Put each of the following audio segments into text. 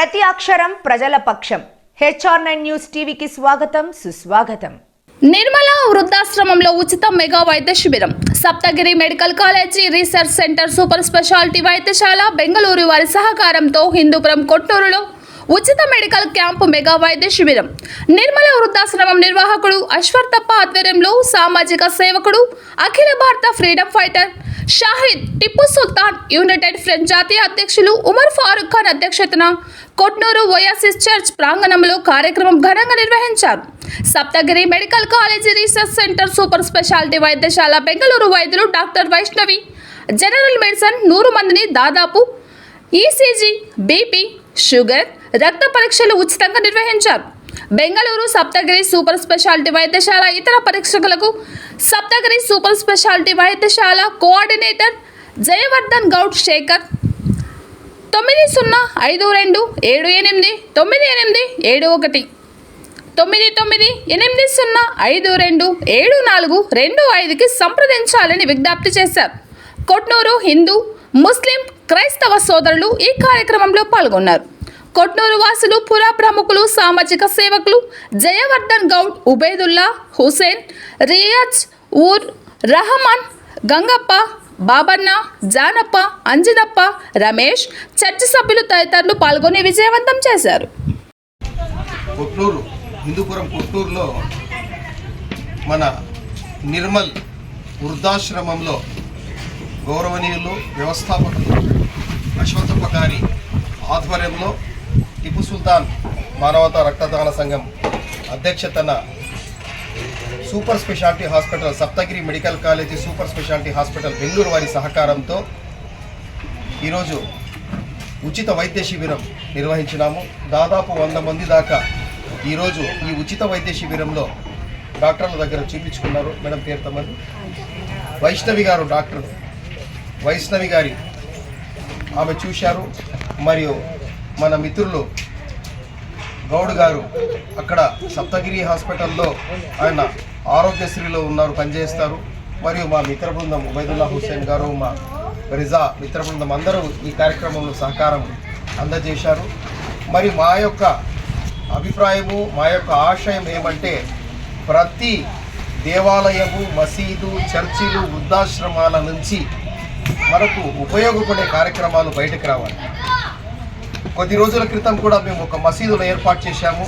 ప్రతి అక్షరం ప్రజల పక్షం. హెచ్ఆర్ నైన్ న్యూస్ టీవీకి స్వాగతం సుస్వాగతం. నిర్మల వృద్ధాశ్రమంలో ఉచిత మెగా వైద్య శిబిరం. Saptagiri medical college research centre super speciality వైద్యశాల బెంగళూరు వారి సహకారంతో హిందూపురం కొట్టూరులో ఉచిత మెడికల్ క్యాంపు మెగా వైద్య శిబిరం. నిర్మల వృద్ధాశ్రమం నిర్వాహకుడు అశ్వర్తప్ప ఆధ్వర్యంలో సామాజిక సేవకుడు Akhila Bharata freedom fighter Shahid Tipu Sultan united front జాతీయ అధ్యక్షులు ఉమర్ ఫారూక్ ఖాన్ అధ్యక్షతన కొట్నూరు ఓయాసిస్ చర్చ్ ప్రాంగణంలో కార్యక్రమం ఘనంగా నిర్వహించారు. Saptagiri medical college research centre super speciality వైద్యశాల బెంగళూరు వైద్యులు డాక్టర్ వైష్ణవి జనరల్ మెడిసిన్ నూరు మందిని దాదాపు ఈసీజీ బీపీ షుగర్ రక్త పరీక్షలు ఉచితంగా నిర్వహించారు. బెంగళూరు సప్తగిరి సూపర్ స్పెషాలిటీ వైద్యశాల ఇతర పరీక్షకులకు సప్తగిరి సూపర్ స్పెషాలిటీ వైద్యశాల కోఆర్డినేటర్ జయవర్ధన్ గౌడ్ శేఖర్. తొమ్మిది సున్నా ఐదు రెండు ఏడు ఎనిమిది తొమ్మిది ఎనిమిది ఏడు ఒకటి. తొమ్మిది తొమ్మిది ఎనిమిది సున్నా ఐదు రెండు ఏడు నాలుగు రెండు ఐదుకి సంప్రదించాలని విజ్ఞప్తి చేశారు. కొట్నూరు హిందూ ముస్లిం క్రైస్తవ సోదరులు ఈ కార్యక్రమంలో పాల్గొన్నారు. కొట్నూరు వాసులు పురా ప్రముఖులు సామాజిక సేవకులు జయవర్ధన్ గౌడ్ ఉబేదుల్లా హుసేన్ రియాజ్ ఊర్ రహమాన్ గంగప్ప బాబన్న జానప్ప అంజనప్ప రమేష్ చర్చి సభ్యులు తదితరులు పాల్గొని విజయవంతం చేశారు. కొట్నూరు హిందూపురం కొట్నూరులో మన నిర్మల్ వృద్ధాశ్రమంలో గౌరవనీయులు వ్యవస్థాపకులు అశ్వత్థప్ప గారి ఆధ్వర్యంలో టిపు సుల్తాన్ మానవతా రక్తదాన సంఘం అధ్యక్షతన super speciality hospital Saptagiri medical college super speciality hospital Bengaluru వారి సహకారంతో ఈరోజు ఉచిత వైద్య శిబిరం నిర్వహించినాము. దాదాపు వంద మంది దాకా ఈరోజు ఈ ఉచిత వైద్య శిబిరంలో డాక్టర్ల దగ్గర చూపించుకున్నారు. మేడం పేరుతమని వైష్ణవి గారు డాక్టర్. వైష్ణవి గారి ఆమె చూశారు. మరియు మన మిత్రులు గౌడ్ గారు అక్కడ సప్తగిరి హాస్పిటల్లో ఆయన ఆరోగ్యశ్రీలో ఉన్నారు పనిచేస్తారు. మరియు మా మిత్ర బృందం ఉబైదుల్లా హుస్సేన్ గారు మా రిజా మిత్ర బృందం అందరూ ఈ కార్యక్రమంలో సహకారం అందజేశారు. మరి మా యొక్క అభిప్రాయము మా యొక్క ఆశయం ఏమంటే ప్రతి దేవాలయము మసీదు చర్చిలు వృద్ధాశ్రమాల నుంచి మనకు ఉపయోగపడే కార్యక్రమాలు బయటకు రావాలి. కొద్ది రోజుల క్రితం కూడా మేము ఒక మసీదులో ఏర్పాటు చేశాము.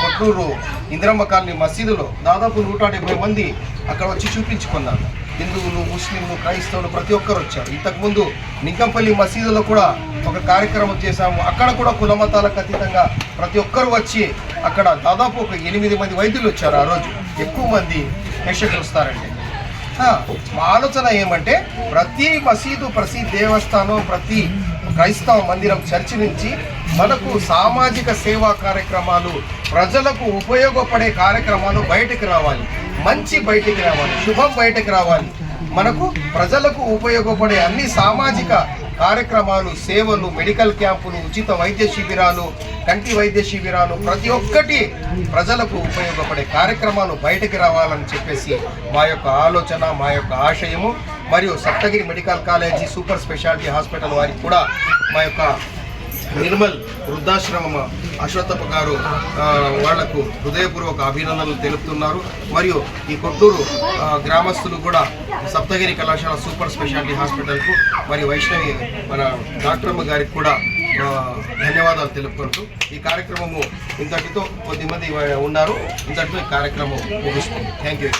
కొట్లూరు ఇందిరమ్మ కాలనీ మసీదులో దాదాపు నూట డెబ్బై మంది అక్కడ వచ్చి చూపించుకున్నారు. హిందువులు ముస్లింలు క్రైస్తవులు ప్రతి ఒక్కరు వచ్చారు. ఇంతకుముందు నింకంపల్లి మసీదులో కూడా ఒక కార్యక్రమం చేశాము. అక్కడ కూడా కుల మతాలకు అతీతంగా ప్రతి ఒక్కరు వచ్చి అక్కడ దాదాపు ఒక ఎనిమిది మంది వైద్యులు వచ్చారు ఆ రోజు. ఎక్కువ మంది ప్రేక్షకులు వస్తారండి మా ఆలోచన ఏమంటే ప్రతి మసీదు ప్రతి దేవస్థానం ప్రతి క్రైస్తవ మందిరం చర్చి నుంచి మనకు సామాజిక సేవా కార్యక్రమాలు ప్రజలకు ఉపయోగపడే కార్యక్రమాలు బయటకు రావాలి. మంచి బయటికి రావాలి. శుభం బయటకు రావాలి. మనకు ప్రజలకు ఉపయోగపడే అన్ని సామాజిక కార్యక్రమాలు సేవలు మెడికల్ క్యాంపులు ఉచిత వైద్య శిబిరాలు కంటి వైద్య శిబిరాలు ప్రతి ఒక్కటి ప్రజలకు ఉపయోగపడే కార్యక్రమాలు బయటకు రావాలని చెప్పేసి మా యొక్క ఆలోచన మా యొక్క ఆశయము. మరియు Saptagiri medical college super speciality hospital వారికి కూడా మా యొక్క నిర్మల్ వృద్ధాశ్రమ అశ్వత్థప్ప గారు వాళ్ళకు హృదయపూర్వక అభినందనలు తెలుపుతున్నారు. మరియు ఈ కొట్టూరు గ్రామస్తులు కూడా సప్తగిరి కళాశాల సూపర్ స్పెషాలిటీ హాస్పిటల్కు మరియు వైష్ణవి మన డాక్టర్ అమ్మ గారికి కూడా ధన్యవాదాలు తెలుపుకుంటూ ఈ కార్యక్రమము ఇంతటితో కొద్దిమంది ఉన్నారు. ఇంతటితో ఈ కార్యక్రమం ముగుస్తుంది. Thank you